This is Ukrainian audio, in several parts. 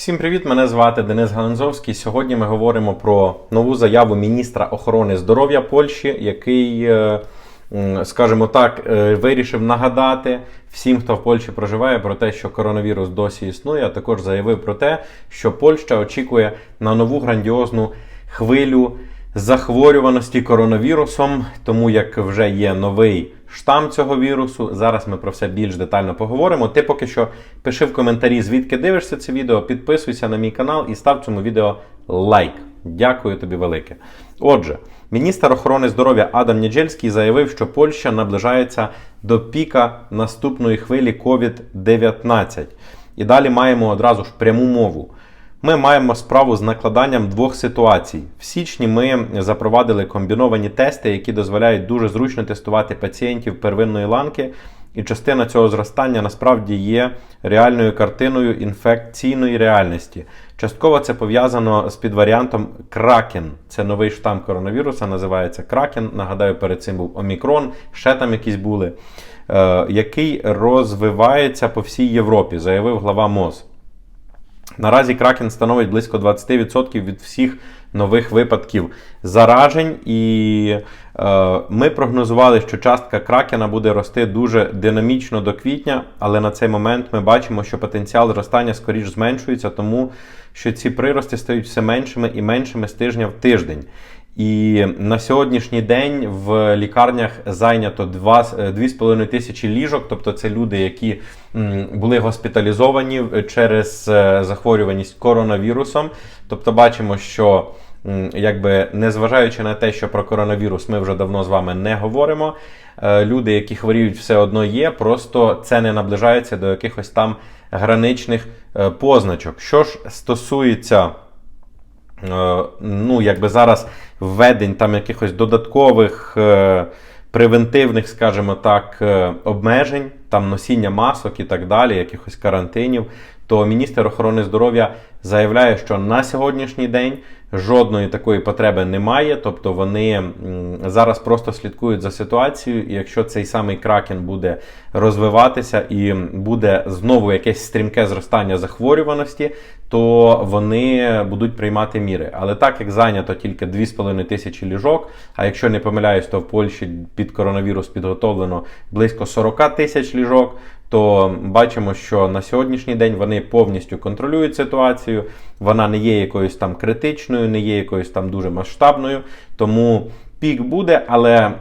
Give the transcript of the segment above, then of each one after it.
Всім привіт! Мене звати Денис Галанзовський. Сьогодні ми говоримо про нову заяву міністра охорони здоров'я Польщі, який, е, скажімо так, е, вирішив нагадати всім, хто в Польщі проживає, про те, що коронавірус досі існує. А також заявив про те, що Польща очікує на нову грандіозну хвилю захворюваності коронавірусом, тому як вже є новий штам цього вірусу. Зараз ми про все більш детально поговоримо. Ти поки що пиши в коментарі, звідки дивишся це відео, підписуйся на мій канал і став цьому відео лайк. Дякую тобі велике. Отже, міністр охорони здоров'я Адам Ніджельський заявив, що Польща наближається до піка наступної хвилі COVID-19. І далі маємо одразу ж пряму мову. Ми маємо справу з накладанням двох ситуацій. В січні ми запровадили комбіновані тести, які дозволяють дуже зручно тестувати пацієнтів первинної ланки. І частина цього зростання насправді є реальною картиною інфекційної реальності. Частково це пов'язано з підваріантом Кракен. Це новий штам коронавіруса, називається Кракен. Нагадаю, перед цим був Омікрон, ще там якісь були, е, який розвивається по всій Європі, заявив глава МОЗ. Наразі Кракен становить близько 20% від всіх нових випадків заражень, і е, ми прогнозували, що частка кракена буде рости дуже динамічно до квітня, але на цей момент ми бачимо, що потенціал зростання скоріш зменшується, тому що ці прирости стають все меншими і меншими з тижня в тиждень. І на сьогоднішній день в лікарнях зайнято 2 2,5 тисячі ліжок, тобто це люди, які були госпіталізовані через е, захворюваність коронавірусом. Тобто, бачимо, що якби незважаючи на те, що про коронавірус ми вже давно з вами не говоримо. е, Люди, які хворіють, все одно є, просто це не наближається до якихось там граничних е, позначок. Що ж стосується. Ну, якби зараз введень там якихось додаткових е, превентивних, скажімо так, е, обмежень, там носіння масок і так далі, якихось карантинів, то міністр охорони здоров'я заявляє, що на сьогоднішній день жодної такої потреби немає. Тобто вони зараз просто слідкують за ситуацією, і якщо цей самий кракен буде розвиватися і буде знову якесь стрімке зростання захворюваності, то вони будуть приймати міри. Але так як зайнято тільки 2,5 тисячі ліжок, а якщо не помиляюсь, то в Польщі під коронавірус підготовлено близько 40 тисяч ліжок. То бачимо, що на сьогоднішній день вони повністю контролюють ситуацію. Вона не є якоюсь там критичною, не є якоюсь там дуже масштабною. Тому пік буде, але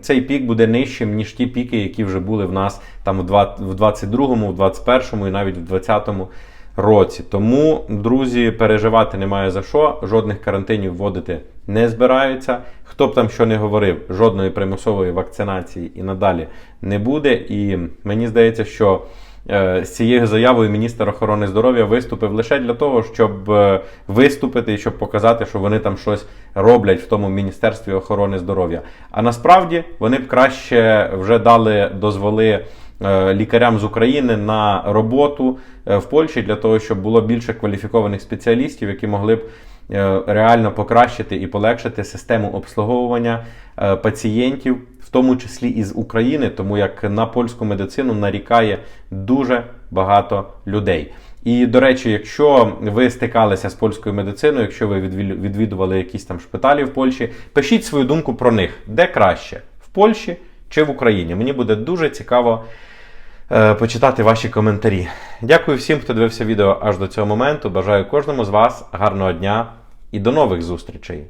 цей пік буде нижчим, ніж ті піки, які вже були в нас там в 22-му, в 21-му і навіть в 20-му році. Тому, друзі, переживати немає за що, жодних карантинів вводити не збираються. Хто б там що не говорив, жодної примусової вакцинації і надалі не буде. І мені здається, що е, з цією заявою міністр охорони здоров'я виступив лише для того, щоб е, виступити і щоб показати, що вони там щось роблять в тому міністерстві охорони здоров'я. А насправді вони б краще вже дали дозволи лікарям з України на роботу е, в Польщі для того, щоб було більше кваліфікованих спеціалістів, які могли б е, реально покращити і полегшити систему обслуговування е, пацієнтів, в тому числі із України, тому як на польську медицину нарікає дуже багато людей. І до речі, якщо ви стикалися з польською медициною, якщо ви відві- відвідували якісь там шпиталі в Польщі, пишіть свою думку про них, де краще в Польщі чи в Україні. Мені буде дуже цікаво е, почитати ваші коментарі. Дякую всім, хто дивився відео аж до цього моменту. Бажаю кожному з вас гарного дня і до нових зустрічей!